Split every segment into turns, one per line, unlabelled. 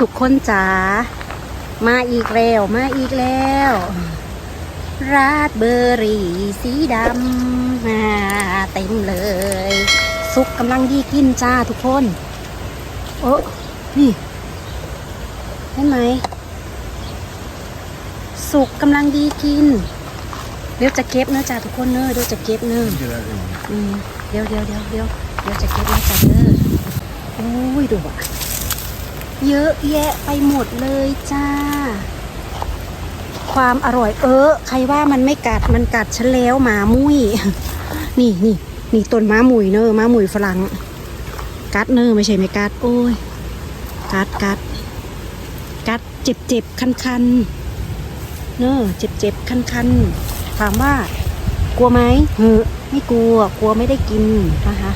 ทุกคนจ๋ามาอีกแล้วมาอีกแล้ว ราดเบอร์รี่สีดำมาเต็มเลย ซุกกำลังดีกินจ้าทุกคน โอ้นี่เห็นไหม สุกกำลังดีกิน เดี๋ยวจะเก็บเนื้อะจ้าทุกคนเนอะเดี๋ยวจะเก็บเนื้อะอืมเดี๋ยวเดี๋ยวเดี๋ยวเดี๋ยวเดี๋ยวจะเก็บมาจากเด้อโอ้ยดูอะ เยอะแยะไปหมดเลยจ้า ความอร่อยเออ ใครว่ามันไม่กัดมันกัดฉันแล้วหมามุ้ย นี่นี่นี่ต้นม้าหมุยเนอะม้าหมุยฝรั่ง กัดเนอไม่ใช่ไม่กัด โอ้ย กัดกัด กัดเจ็บเจ็บคันคันเนอเจ็บเจ็บคันคันถามว่า กลัวไหมเออไม่กลัว กลัวไม่ได้กินนะคะ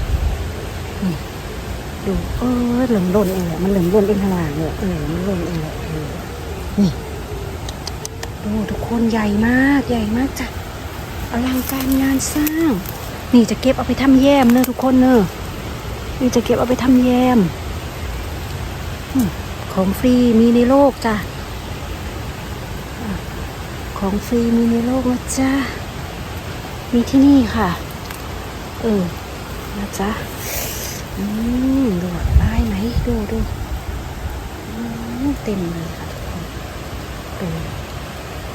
ดูเออเหลืองล่นเองแหละมันเหลืองล่นเองข้างหลังเลยเออมันล่นเองแหละเออนี่ดูทุกคนใหญ่มากใหญ่มากจ้ะอลังการงานสร้าง นี่จะเก็บเอาไปทำแยมเนอะทุกคนเนอะนี่จะเก็บเอาไปทำแยมของฟรีมีในโลกจ้ะของฟรีมีในโลกนะจ้ามีที่นี่ค่ะ เออนะจ๊ะ อืมดูอะได้ไหมดูดูเต็มเลยค่ะทุกคนดู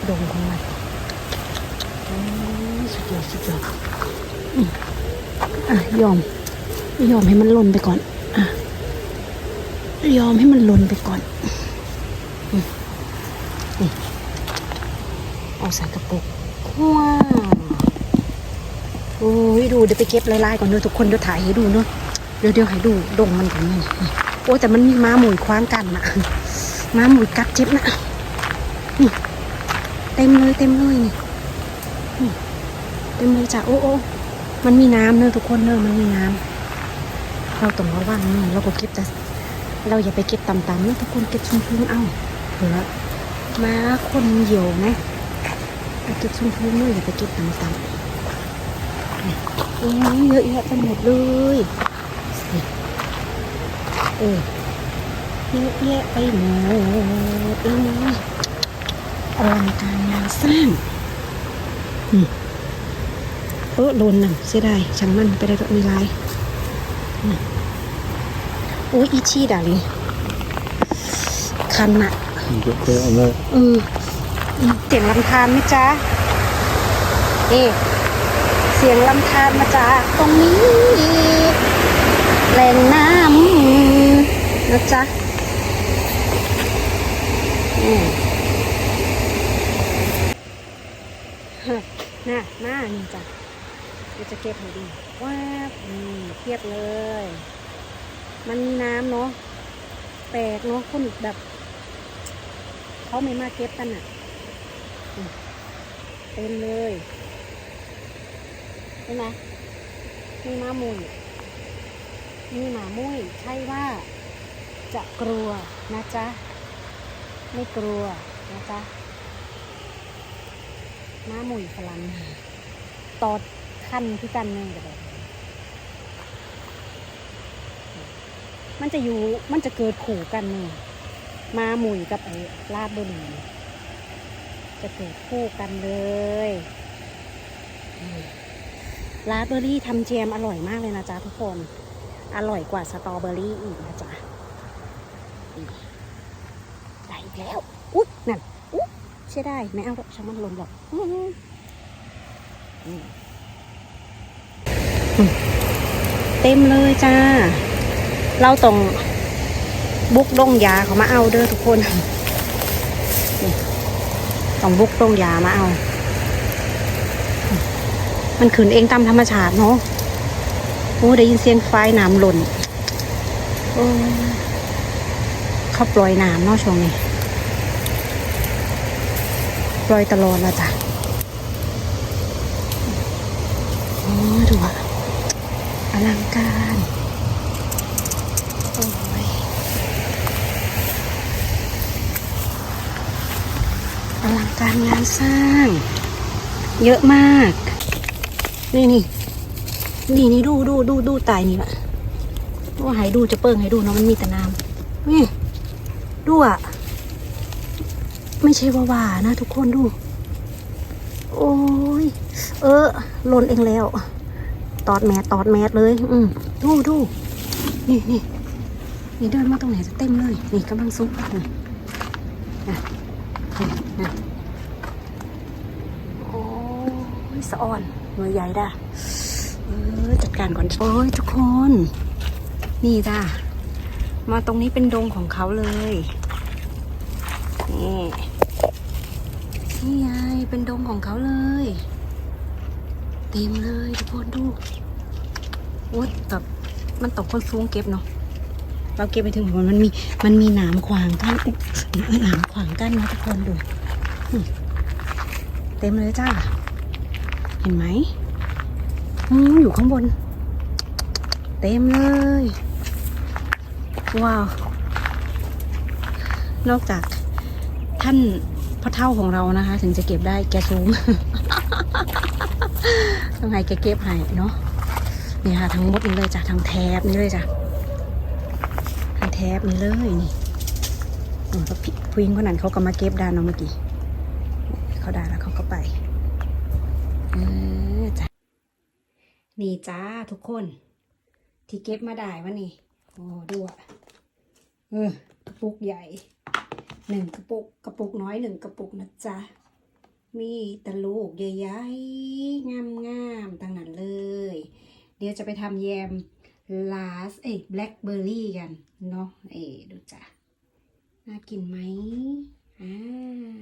ดงของมันอืมสุดยอดสุดยอดอะยอม ยอมให้มันล่นไปก่อน อะ ยอมให้มันล่นไปก่อนอืมนี่เอาใส่กระปุกว้าวโอ้ยดูเดี๋ยวไปเก็บลายๆก่อนเนอะทุกคนเดี๋ยวถ่ายให้ดูเนอะ เดี๋ยวเดี๋ยวให้ดูดงมันก่อนนี่โอ้แต่มันมีม้าหมุยคว้างกันนะม้าหมุยกัดเจ็บนะนี่เต็มเลยเต็มเลยนี่เต็มเลยจ้ะโอ้โอ้มันมีน้ำเนอะทุกคนเนอะมันมีน้ำเราต้องระวังนอะเราก็เก็บแต่เราอย่าไปเก็บต่ำๆนะทุกคนเก็บชุ่มๆเอ้าเผื่อม้าคนเหี่ยวไหมเก็บชุ่มๆเนอะอย่าไปเก็บต่ำๆโอ้ยเยอะแยะไปหมดเลย เออเยอะแยะไปหมดเลยอลังการงานสร้างอืมเออโดนน่ะเสียดายช่างมันไปได้ดอกมีลายอืมโอ้ยอีชีดาเลยคันอะเอออืมเสียงลำธารไหมจ๊ะ เอเสียงลำธารมาจากตรงนี้ แหล่งน้ำ นะจ๊ะอืมฮะน่ะหน้านี่จ้ะเดี๋ยวจะเก็บให้ดีว้าบนี่เทียบเลย มันมีน้ำเนาะแปลกเนาะคนแบบเขาไม่มาเก็บกันอะเต็มเลยใช่ไหมมีมามุยมีหมามุยใช่ว่า จะกลัวนะจ๊ะ ไม่กลัวนะจ๊ะม้ามุยพลังตอดขั้นที่กันหนึ่งกันมันจะอยู่มันจะเกิดขู่กันหนึ่งม้ามุยกับไอ้ลาดบุรีจะเกิดคู่กันเลยลาสเบอร์รี่ทำแจมอร่อยมากเลยนะจ๊ะทุกคน อร่อยกว่าสตรอเบอรี่อีกนะจ๊ะ ได้อีกแล้ว อุ๊ยนั่นอุ๊ยใช่ได้ไม่เอาหรอกช่างมันหล่นหรอกอืมเต็มเลยจ้า เราต้องบุกดงยาเขามาเอาเด้อทุกคนต้องบุกดงยามาเอา มันขืนเองตามธรรมชาติเนาะโอ้ได้ยินเสียงไฟน้ำหล่นโอ้ เขาปล่อยน้ำเนาะช่วงนี้ปล่อยตลอดและจ้ะโอ้ดูอะอลังการโอ้ยอลังการงานสร้าง เยอะมาก นี่นี่นี่นี่ดูดูดูดูตายนี่ละว่าหายดูจะเปิ้งให้ดูเนาะมันมีแต่น้ำนี่ ดูอะไม่ใช่ว่าว่านะทุกคนดู โอ้ย เออหล่นเองแล้ว ตอดแมสตอดแมสเลย อืมดูดูนี่นี่นี่เดินมาตรงไหนจะเต็มเลย นี่กำลังซุกนี่นะนี่นะโอ้ยสะอ่อนหน่วยใหญ่ด่ะเออจัดการก่อนโอ้ยทุกคน นี่จ้ามาตรงนี้เป็นดงของเขาเลย นี่ นี่ไง เป็นดงของเขาเลย เต็มเลยทุกคนดูโอ๊ยแบบมันตกคนสูงเก็บเนาะเราเก็บไปถึงหัวมันมีมันมีหนามขวางกั้นอุ๊ยหนามขวางกั้นนะทุกคนดูเต็มเลยจ้า เห็นไหมอืมอยู่ข้างบน เต็มเลย ว้าว นอกจาก ท่านพ่อเท่าของเรานะคะ ถึงจะเก็บได้แกสูงต้องให้แกเก็บให้เนาะนี่ค่ะทั้งหมดนี้เลยจ้ะทั้งแถบนี้เลยจ้ะทั้งแถบนี้เลยนี่โอ้แล้วพี่ผู้หญิงคนนั้นเขาก็มาเก็บด้านเนาะเมื่อกี้เขาได้แล้วเขาก็ไปเออจ้ะนี่จ้าทุกคน ที่เก็บมาได้วะนี่โอ้ดูอะเออปุกใหญ่ หนึ่งกระปุกกระปุกน้อยหนึ่งกระปุกนะจ๊ะ มีตะลูกใหญ่ๆงามๆทั้งนั้นเลย เดี๋ยวจะไปทำแยมลาสเอ้ยแบล็คเบอร์รี่กันเนาะเอ้ยดูจ้ะน่ากินไหมอ่า